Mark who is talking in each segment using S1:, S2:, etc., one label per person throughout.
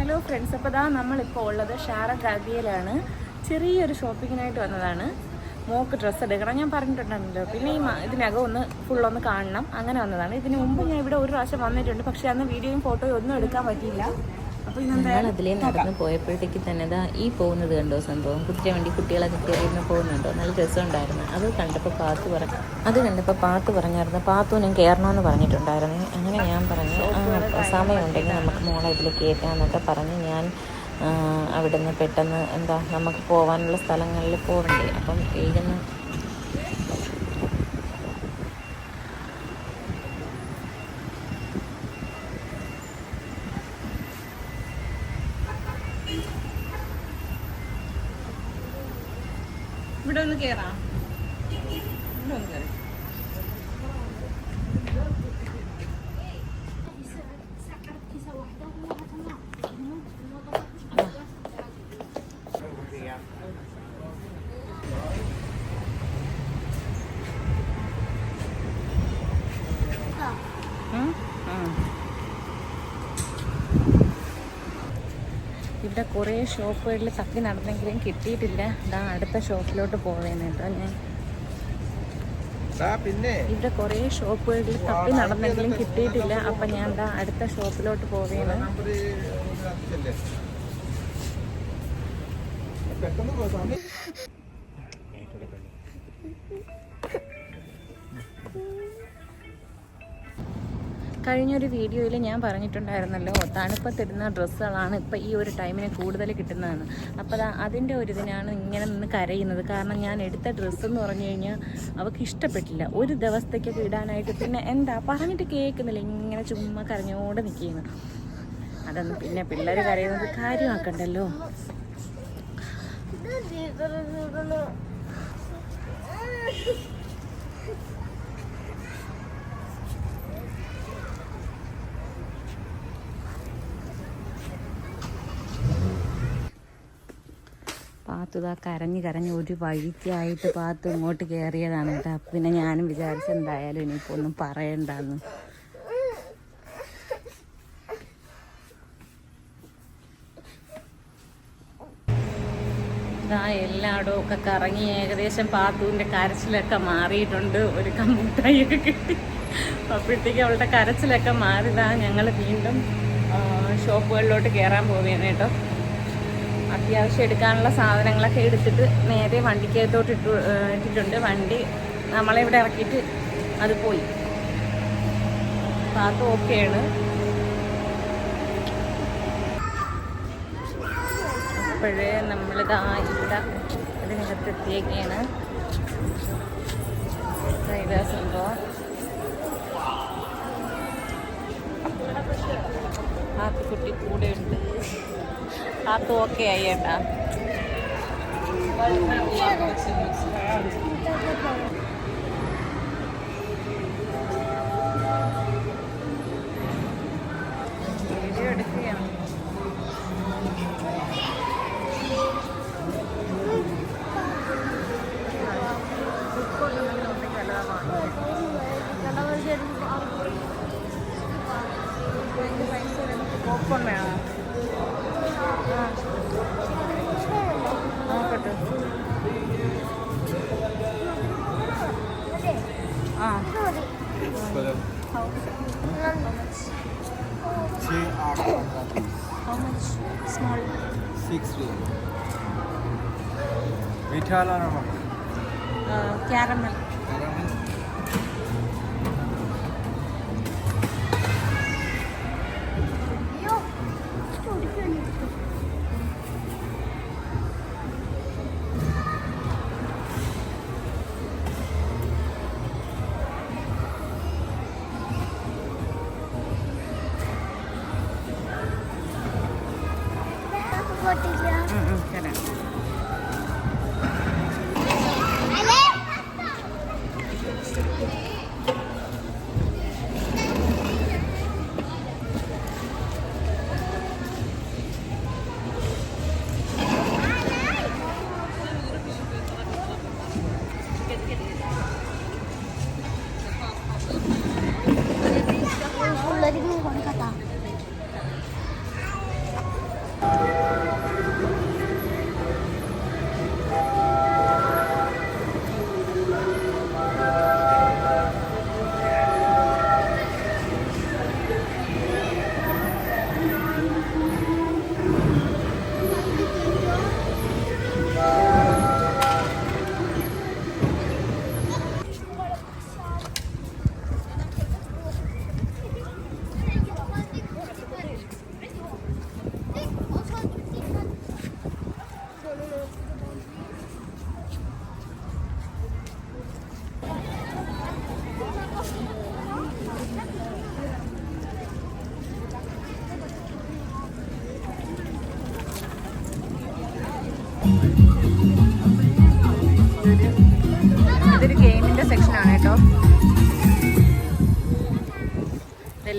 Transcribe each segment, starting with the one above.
S1: Hello friends അപ്പോൾ ഇതാ നമ്മളിപ്പോൾ ഉള്ളത് ഷാറ ഗാബിയയിലാണ് ചെറിയൊരു ഷോപ്പിങ്ങിനായിട്ട് വന്നതാണ്. മോക്ക് ഡ്രസ്സ് എടുക്കണം. ഞാൻ പറഞ്ഞിട്ടുണ്ടല്ലോ പിന്നെ ഈ ഇതിനകം ഒന്ന് ഫുള്ളൊന്ന് കാണണം. അങ്ങനെ വന്നതാണ്. ഇതിന് മുമ്പ് ഞാൻ ഇവിടെ ഒരു പ്രാവശ്യം വന്നിട്ടുണ്ട്. പക്ഷേ അന്ന് വീഡിയോയും ഫോട്ടോയും ഒന്നും എടുക്കാൻ പറ്റിയില്ല.
S2: നടന്ന് പോയപ്പോഴത്തേക്ക് തന്നെ ദാ ഈ പോകുന്നത് കണ്ടോ സംഭവം? കുതിര വേണ്ടി കുട്ടികളൊക്കെ കയറിയിരുന്ന് പോകുന്നുണ്ടോ? നല്ല രസമുണ്ടായിരുന്നു. അത് കണ്ടപ്പോൾ പാത്തു പറഞ്ഞു അത് കണ്ടപ്പോൾ പാത്തു പറഞ്ഞായിരുന്നു പാത്തു ഞാൻ കയറണമെന്ന് പറഞ്ഞിട്ടുണ്ടായിരുന്നു. അങ്ങനെ ഞാൻ പറഞ്ഞു "ആ, സമയമുണ്ടെങ്കിൽ നമുക്ക് മോളെ ഇതിൽ കയറ്റാമെന്നൊക്കെ പറഞ്ഞ് ഞാൻ അവിടുന്ന് പെട്ടെന്ന് എന്താ നമുക്ക് പോകാനുള്ള സ്ഥലങ്ങളിൽ പോകണ്ടേ? അപ്പം വേഗം
S1: ഇവിടെ ഒന്ന് കേറാം ഇവിടെ ഒന്ന് കയറി ഉം? ഇവിടെ കുറേ ഷോപ്പുകളിൽ തപ്പി നടന്നെങ്കിലും കിട്ടിയിട്ടില്ല. ഇതാ അടുത്ത ഷോപ്പിലോട്ട് പോവേന്ന് കേട്ടോ ഞാൻ. ഇവിടെ കുറേ ഷോപ്പുകളിൽ തപ്പി നടന്നെങ്കിലും കിട്ടിയിട്ടില്ല. അപ്പം ഞാൻ എന്താ അടുത്ത ഷോപ്പിലോട്ട് പോവേന്ന്?
S3: പെട്ടെന്ന്
S1: കഴിഞ്ഞൊരു വീഡിയോയിൽ ഞാൻ പറഞ്ഞിട്ടുണ്ടായിരുന്നല്ലോ തണുപ്പത്തിടുന്ന ഡ്രസ്സുകളാണ് ഇപ്പം ഈ ഒരു ടൈമിന് കൂടുതൽ കിട്ടുന്നതെന്ന്. അപ്പോൾ അതിന്റെ ഒരു ഇതിനാണ് ഇങ്ങനെ നിന്ന് കരയുന്നത്. കാരണം ഞാൻ എടുത്ത ഡ്രസ്സ് എന്ന് പറഞ്ഞു കഴിഞ്ഞാൽ അവൾക്ക് ഇഷ്ടപ്പെട്ടില്ല. ഒരു ദിവസത്തേക്കൊക്കെ ഇടാനായിട്ട് പിന്നെ എന്താ പറഞ്ഞിട്ട് കേൾക്കുന്നില്ല. ഇങ്ങനെ ചുമ്മാ കരഞ്ഞോണ്ട് നിൽക്കുന്നു അതൊന്നും പിന്നെ പിള്ളേർ കരയുന്നത് കാര്യമാക്കണ്ടല്ലോ. പാത്തു ഇതാ കരഞ്ഞു കരഞ്ഞ് ഒരു വഴിക്കായിട്ട് പാത്തു ഇങ്ങോട്ട് കയറിയതാണ് കേട്ടോ. അപ്പം പിന്നെ ഞാനും വിചാരിച്ചെന്തായാലും ഇനിയിപ്പോൾ ഒന്നും പറയണ്ടെന്ന്. ഇതാ എല്ലായിടവും ഒക്കെ കറങ്ങി ഏകദേശം പാത്തുവിന്റെ കരച്ചിലൊക്കെ മാറിയിട്ടുണ്ട്. ഒരു കമ്പൂട്ടായൊക്കെ കിട്ടി. അപ്പോഴത്തേക്ക് അവളുടെ കരച്ചിലൊക്കെ മാറിയതാണ് ഞങ്ങൾ വീണ്ടും ഷോപ്പുകളിലോട്ട് കയറാൻ പോവുകയാണ് കേട്ടോ. അത്യാവശ്യം എടുക്കാനുള്ള സാധനങ്ങളൊക്കെ എടുത്തിട്ട് നേരെ വണ്ടിക്കകത്തോട്ട് ഇട്ടു ഇട്ടിട്ടുണ്ട്. വണ്ടി നമ്മളെ ഇവിടെ ഇറക്കിയിട്ട് അത് പോയി. പാത്തു ഓക്കെയാണ്. അപ്പോഴേ നമ്മളിതാ ഇവിടെ ഇതിനകത്ത് എത്തിയേക്കാണ് ഇതാ സംഭവം. കുട്ടി കൂടെ ഉണ്ട് പാത്തു ഓക്കെ ആയി ഏട്ടാ പോപ്കോൺ വേണോ ആ നോക്കട്ടെ ആ
S3: போட்டுக்கலாம். ம்
S1: ம் தரேன்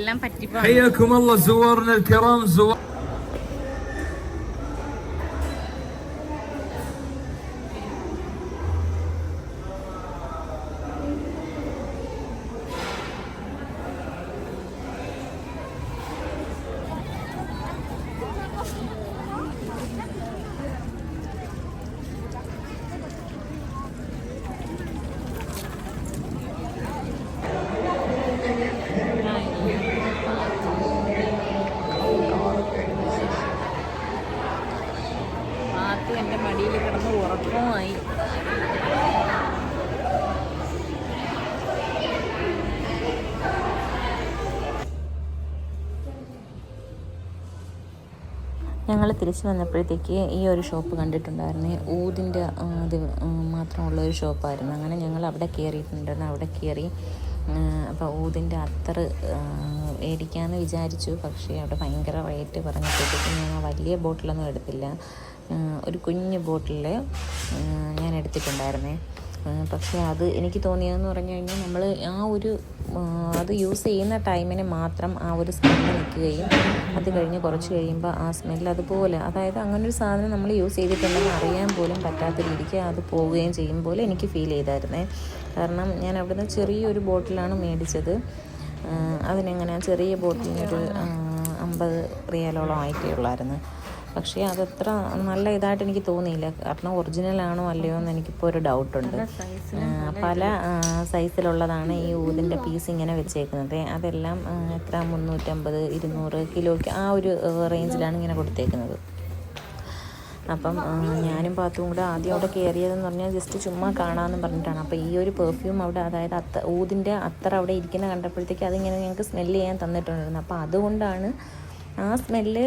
S1: എല്ലാം പറ്റിപ്പാണ്
S4: حياكم الله زوارنا الكرام زوار
S2: ഞങ്ങൾ തിരിച്ചു വന്നപ്പോഴത്തേക്ക് ഈ ഒരു ഷോപ്പ് കണ്ടിട്ടുണ്ടായിരുന്നേ. ഊതിന്റെ ഇത് മാത്രമുള്ള ഒരു ഷോപ്പായിരുന്നു. അങ്ങനെ ഞങ്ങൾ അവിടെ കയറിയിട്ടുണ്ടായിരുന്നു അവിടെ കയറി അപ്പോൾ ഊതിന്റെ അത്തർ മേടിക്കാമെന്ന് വിചാരിച്ചു. പക്ഷേ അവിടെ ഭയങ്കര റേറ്റ് പറഞ്ഞപ്പോഴത്തേക്കും ഞാൻ വലിയ ബോട്ടിലൊന്നും എടുത്തില്ല. ഒരു കുഞ്ഞു ബോട്ടിൽ ഞാൻ എടുത്തിട്ടുണ്ടായിരുന്നേ. പക്ഷേ അത് എനിക്ക് തോന്നിയതെന്ന് പറഞ്ഞു കഴിഞ്ഞാൽ നമ്മൾ ആ ഒരു അത് യൂസ് ചെയ്യുന്ന ടൈമിന് മാത്രം ആ ഒരു സ്മെല്ല് നിൽക്കുകയും അത് കഴിഞ്ഞ് കുറച്ച് കഴിയുമ്പോൾ ആ സ്മെല്ല് അതുപോലെ അതായത് അങ്ങനെ ഒരു സാധനം നമ്മൾ യൂസ് ചെയ്തിട്ടുണ്ടെന്ന് അറിയാൻ പോലും പറ്റാത്ത രീതിക്ക് അത് പോവുകയും ചെയ്യും പോലെ എനിക്ക് ഫീൽ ചെയ്തായിരുന്നേ. കാരണം ഞാൻ അവിടുന്ന് ചെറിയൊരു ബോട്ടിലാണ് മേടിച്ചത്. അതിനെങ്ങനെ ചെറിയ ബോട്ടിലിനൊരു അമ്പത് റിയാലോളം ആയിട്ടേ ഉള്ളായിരുന്നു. പക്ഷേ അതത്ര നല്ല ഇതായിട്ട് എനിക്ക് തോന്നിയില്ല. കാരണം ഒറിജിനൽ ആണോ അല്ലയോ എന്ന് എനിക്കിപ്പോൾ ഒരു ഡൗട്ടുണ്ട് പല സൈസിലുള്ളതാണ് ഈ ഊതിന്റെ പീസ് ഇങ്ങനെ വെച്ചേക്കുന്നത്. അതെല്ലാം എത്ര മുന്നൂറ്റമ്പത് ഇരുന്നൂറ് കിലോയ്ക്ക് ആ ഒരു റേഞ്ചിലാണ് ഇങ്ങനെ കൊടുത്തേക്കുന്നത്. അപ്പം ഞാനും പാത്തും കൂടെ ആദ്യം അവിടെ കയറിയതെന്ന് പറഞ്ഞാൽ ജസ്റ്റ് ചുമ്മാ കാണാമെന്ന് പറഞ്ഞിട്ടാണ്. അപ്പോൾ ഈ ഒരു പെർഫ്യൂം അവിടെ അതായത് അത്ത ഊതിന്റെ അത്തർ അവിടെ ഇരിക്കുന്ന കണ്ടപ്പോഴത്തേക്ക് അതിങ്ങനെ ഞങ്ങൾക്ക് സ്മെല്ല് ചെയ്യാൻ തന്നിട്ടുണ്ടായിരുന്നു. അപ്പോൾ അതുകൊണ്ടാണ് ആ സ്മെല്ല്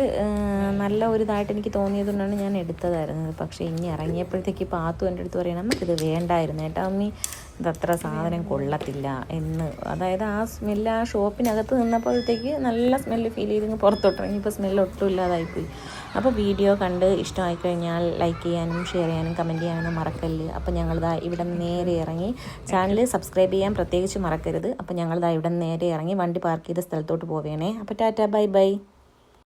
S2: നല്ല ഒരു ഇതായിട്ട് എനിക്ക് തോന്നിയതുകൊണ്ടാണ് ഞാൻ എടുത്തതായിരുന്നത്. പക്ഷേ ഇനി ഇറങ്ങിയപ്പോഴത്തേക്ക് പാത്തു എന്റെ അടുത്ത് പറയണം നമുക്കിത് വേണ്ടായിരുന്നു ഏട്ടാ അമ്മി ഇതത്ര സാധനം കൊള്ളത്തില്ല എന്ന്. അതായത് ആ സ്മെല്ല് ആ ഷോപ്പിനകത്ത് നിന്നപ്പോഴത്തേക്ക് നല്ല സ്മെല്ല് ഫീൽ ചെയ്ത് പുറത്തോട്ടിറങ്ങി. ഇപ്പോൾ സ്മെല്ല് ഒട്ടും ഇല്ലാതായിപ്പോയി. അപ്പോൾ വീഡിയോ കണ്ട് ഇഷ്ടമായി കഴിഞ്ഞാൽ ലൈക്ക് ചെയ്യാനും ഷെയർ ചെയ്യാനും കമന്റ് ചെയ്യാനും മറക്കല്ല്. അപ്പോൾ ഞങ്ങളിതാ ഇവിടെ നേരെ ഇറങ്ങി. ചാനൽ സബ്സ്ക്രൈബ് ചെയ്യാൻ പ്രത്യേകിച്ച് മറക്കരുത്. അപ്പോൾ ഞങ്ങളിതാ ഇവിടെ നേരെ ഇറങ്ങി വണ്ടി പാർക്ക് ചെയ്ത സ്ഥലത്തോട്ട് പോവുകയാണേ അപ്പോൾ ടാറ്റ ബൈ ബൈ.